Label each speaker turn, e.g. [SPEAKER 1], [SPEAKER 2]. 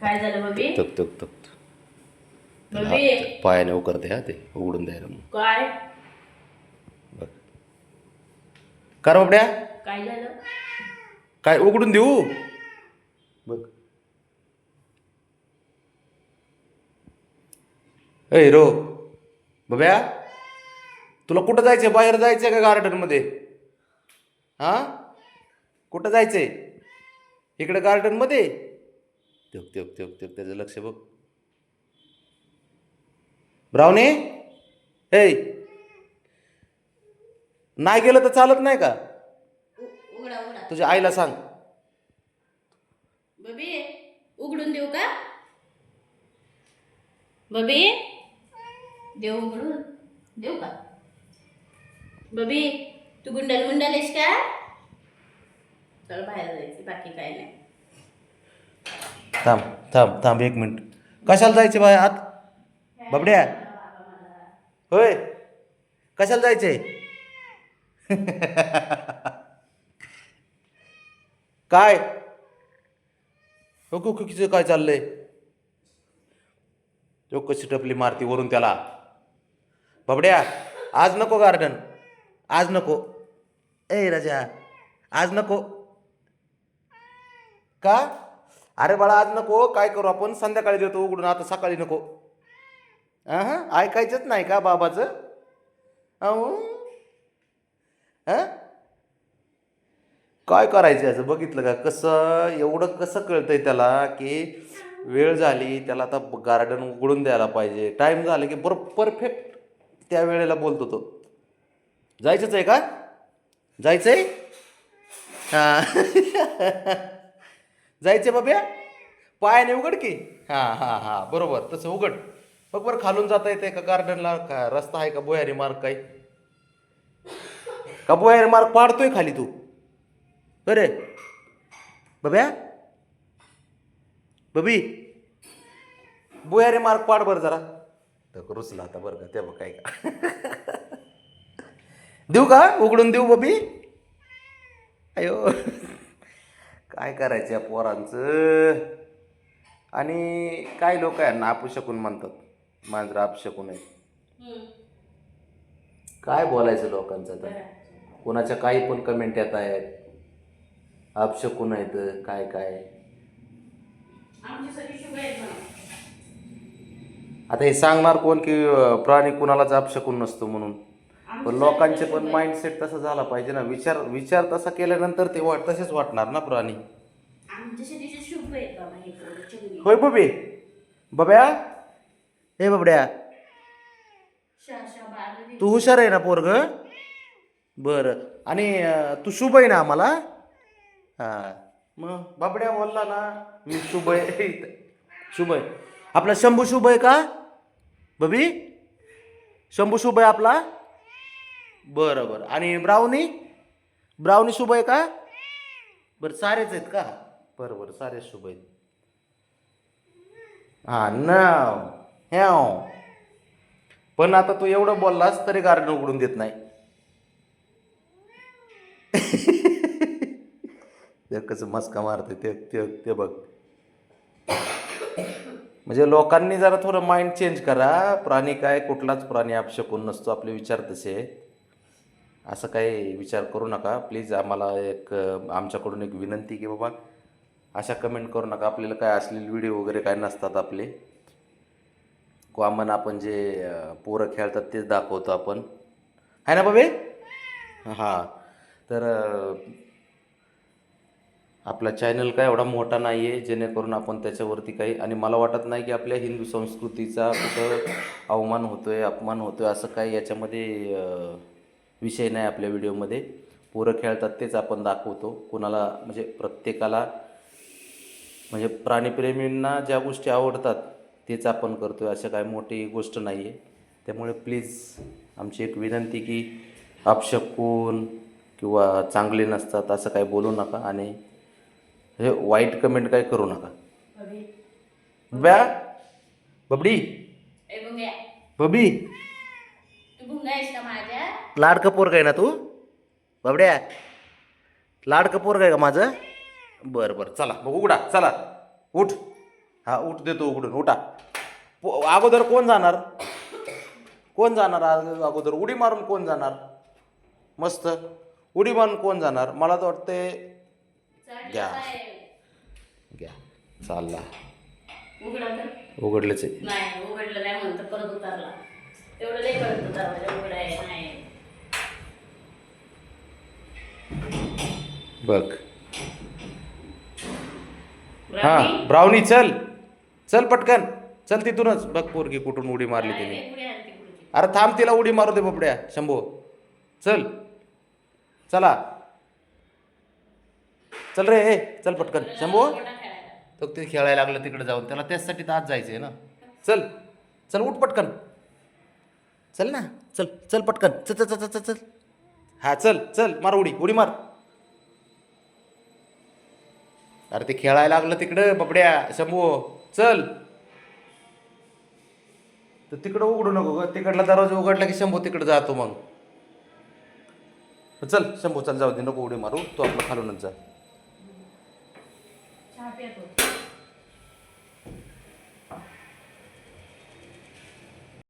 [SPEAKER 1] काय झालं बबी
[SPEAKER 2] तक तक तक
[SPEAKER 1] बबी
[SPEAKER 2] पायाने उकरते हा ते उघडून द्यायला मग.
[SPEAKER 1] काय?
[SPEAKER 2] बघ. कर बाबड्या.
[SPEAKER 1] काय झालं?
[SPEAKER 2] काय उघडून देऊ? बघ. ए रो. बब्या तुला कुठं जायचंय? बाहेर जायचंय का गार्डनमध्ये? हा? कुठं जायचंय? इकडे गार्डनमध्ये? तेक तेक तेक तेक त्याचं लक्ष बघ. ब्राऊनी हे. नाही गेलं तर चालत नाही का? तुझ्या आईला सांग.
[SPEAKER 1] बबी उघडून देऊ का? बबी देऊ उघडून देऊ का? बबी तू गुंडल गुंडल आहेस का? चल बाहेर जायचं बाकी काय नाही.
[SPEAKER 2] थांब थांब थांब एक मिनिट. कशाला जायचे बाय आत? बाबड्या. होय. कशाला जायचे? काय? हो कुकीचं काय चाललंय. तो कशी टपली मारती वरून त्याला. बाबड्या आज नको गार्डन. आज नको. ए राजा आज नको. का? अरे बाळा आज नको काय करू आपण? संध्याकाळी देतो उघडून आता सकाळी नको. हां ऐकायचंच नाही का बाबाचं? अहो. काय करायचं याचं? बघितलं का? कसं एवढं कसं कळतंय त्याला की वेळ झाली त्याला आता गार्डन उघडून द्यायला पाहिजे. टाईम झाला की बरं परफेक्ट त्या वेळेला बोलतो तो. जायचंच आहे का? जायचंय? हां. जायचे बाब्या? पायाने उघड की. हां हां हां बरोबर तसं उघड. बघ बरं खालून जाता येते का गार्डनला का रस्ता आहे का बोयारी मार्ग काही? का बोयारी मार्ग पाडतोय खाली तू? बरे बब्या? बबी बोयारी मार्ग पाड बरं जरा. तर रुचला आता बरं का ते बघ काय का. देऊ का? उघडून देऊ बबी? अयो. काय करायचं या पोरांचं? आणि काय लोक आहे ना अपशकून म्हणतात मांजरा अपशकून आहे काय बोलायचं लोकांचं तर कोणाच्या काही पण कमेंट येत आहेत. अपशकून आहेत काय काय? आता हे सांगणार कोण की प्राणी कुणालाच अपशकून नसतो म्हणून? पण लोकांचे पण माइंडसेट तसा झाला पाहिजे ना. विचार विचार तसा केल्यानंतर ते वाट तसेच वाटणार ना प्राणी. होय बबे. बब्या. हे बबड्या. तू हुशार आहे ना पोरग? बरं. आणि तू शुभ आहे ना आम्हाला? हां. मग बाबड्या बोलला ना मी शुभ आहे. शुभ आहे. आपला शंभू शुभ आहे का? बबी? शंभू शुभ आहे आपला? बरं बरं आणि ब्राउनी? ब्राउनी शुभ आहे का? बरं सारेच आहेत का? बरं बरं सारेच शुभ आहेत. हां नाव. ह्याव. पण आता तू एवढं बोललास तरी गार्डन उघडून देत नाही. ते कसं मस्का मारते ते ते ते बघ. म्हणजे लोकांनी जरा थोडं माइंड चेंज करा. प्राणी काय कुठलाच प्राणी अपशकून नसतो आपले विचार तसे. असं काही विचार करू नका. प्लीज आम्हाला एक आमच्याकडून एक विनंती की बाबा अशा कमेंट करू नका. आपल्याला काय असलेले व्हिडिओ वगैरे काय नसतात आपले. कॉमन आपण जे पोरं खेळतात तेच दाखवतो आपण. आहे ना बाबे? हां. तर आपला चॅनल काय एवढा मोठा नाही आहे जेणेकरून आपण त्याच्यावरती काही आणि मला वाटत नाही की आपल्या हिंदू संस्कृतीचा कुठं अवमान होतो आहे अपमान होतो आहे असं काही याच्यामध्ये विषय नाही आपल्या व्हिडिओमध्ये. पोरं खेळतात तेच आपण दाखवतो. कुणाला म्हणजे प्रत्येकाला म्हणजे प्राणीप्रेमींना ज्या गोष्टी आवडतात तेच आपण करतो आहे असं काय मोठी गोष्ट नाही आहे त्यामुळे प्लीज आमची एक विनंती की अपशकून किंवा चांगले नसतात असं काही बोलू नका आणि हे वाईट कमेंट काही करू नका. बबडी.
[SPEAKER 1] भुंग्या
[SPEAKER 2] बबी.
[SPEAKER 1] भुंगा आहेस का माझ्या?
[SPEAKER 2] लाडकं पोरग आहे ना तू? बाबड्या लाडकं पोरग आहे का माझं? बरं बरं चला मग उघडा चला उठ. हा उठ देतो उघडून उठा. पो- अगोदर कोण जाणार? कोण जाणार अग- अगोदर? उडी मारून कोण जाणार? मस्त. उडी मारून कोण जाणार? मला तर वाटते घ्या. घ्या. चालला.
[SPEAKER 1] उघडा तर?
[SPEAKER 2] उघडलंच आहे.
[SPEAKER 1] नाही उघडलं नाही म्हणतं परत उतरला. दरवाजा नाही
[SPEAKER 2] बघ हा? ब्राउनी चल. चल पटकन. चल तिथूनच. बघ पोरगी कुठून उडी मारली तिने. अरे थांब तिला उडी मारू दे बबड्या. शंभो. चल. चला. चल रे ए चल पटकन. शंभो. तो ते खेळायला लागलं तिकडे जाऊन. त्याला त्याचसाठी तर आज जायचं आहे ना. चल. चल उठ पटकन. चल ना चल चल पटकन. चल चल चल चल चल. हा चल चल मार उडी उडी मार. अरे ते खेळायला लागलं तिकडं बबड्या शंभू. चल. तर तिकडं उघडू नको ग. तिकडला दरवाजा उघडला की शंभू तिकडं जातो मग. चल शंभू चल जाऊ दे. नको उडी मारू. तू आपलं खालूनच जा.